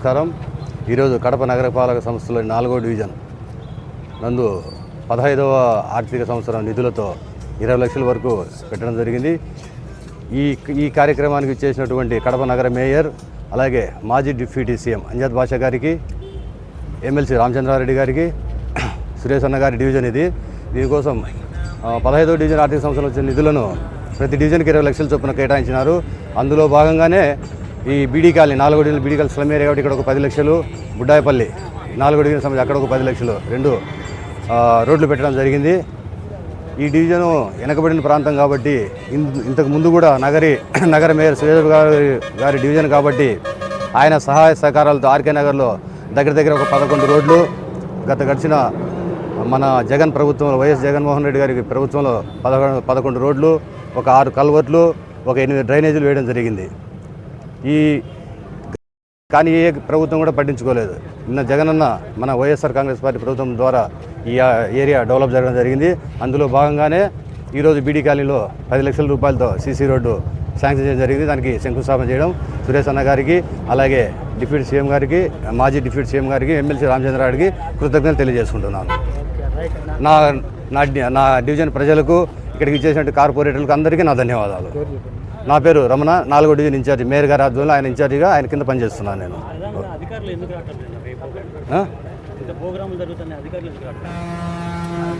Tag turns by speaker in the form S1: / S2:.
S1: నమస్కారం. ఈరోజు కడప నగరపాలక సంస్థలోని నాలుగో డివిజన్ నందు పదహైదవ ఆర్థిక సంవత్సరం నిధులతో ఇరవై లక్షల వరకు పెట్టడం జరిగింది. ఈ ఈ కార్యక్రమానికి చేసినటువంటి కడప నగర మేయర్ అలాగే మాజీ డిప్యూటీ సీఎం అంజద్ బాషా గారికి ఎమ్మెల్సీ రామచంద్రారెడ్డి గారికి సురేష్ అన్న గారి డివిజన్ ఇది. దీనికోసం పదహైదవ డివిజన్ ఆర్థిక సంవత్సరం వచ్చిన నిధులను ప్రతి డివిజన్కి ఇరవై లక్షల చొప్పున కేటాయించినారు. అందులో భాగంగానే ఈ బీడీ కాలనీ నాలుగో division BD colony slum area కాబట్టి ఇక్కడ ఒక పది లక్షలు బుడ్డాయపల్లి నాలుగో డివిజన్ అక్కడ ఒక పది లక్షలు రెండు రోడ్లు పెట్టడం జరిగింది. ఈ డివిజను వెనకబడిన ప్రాంతం కాబట్టి ఇన్- ఇంతకు ముందు కూడా నగరి నగర మేయర్ సురేష్ గారి గారి డివిజన్ కాబట్టి ఆయన సహాయ సహకారాలతో ఆర్కే నగర్లో దగ్గర దగ్గర ఒక పదకొండు రోడ్లు గత గడిచిన మన జగన్ ప్రభుత్వంలో వైఎస్ జగన్మోహన్ రెడ్డి గారి ప్రభుత్వంలో పదకొండు పదకొండు రోడ్లు ఒక ఆరు కల్వర్ట్లు ఒక ఎనిమిది డ్రైనేజీలు వేయడం జరిగింది. ఈ కానీ ఏ ప్రభుత్వం కూడా పట్టించుకోలేదు. నిన్న జగనన్న మన వైఎస్ఆర్ కాంగ్రెస్ పార్టీ ప్రభుత్వం ద్వారా ఈ ఏరియా డెవలప్ జరగడం జరిగింది. అందులో భాగంగానే ఈరోజు బీడీ కాలనీలో పది లక్షల రూపాయలతో సీసీ రోడ్డు శాంక్షన్ చేయడం జరిగింది. దానికి శంకుస్థాపన చేయడం సురేష్ అన్న గారికి అలాగే డిప్యూటీ సీఎం గారికి మాజీ డిప్యూటీ సీఎం గారికి ఎమ్మెల్సీ రామచంద్రారెడ్డికి కృతజ్ఞతలు తెలియజేసుకుంటున్నాను. నా నా డి- నా డివిజన్ ప్రజలకు ఇక్కడికి ఇచ్చేసినట్టు కార్పొరేటర్లకు అందరికీ నా ధన్యవాదాలు. నా పేరు రమణ నాలుగో డివిజన్ ఇన్ఛార్జి మేయర్ గారి ఆధ్వర్యంలో ఆయన ఇన్ఛార్జిగా ఆయన కింద పనిచేస్తున్నాను నేను.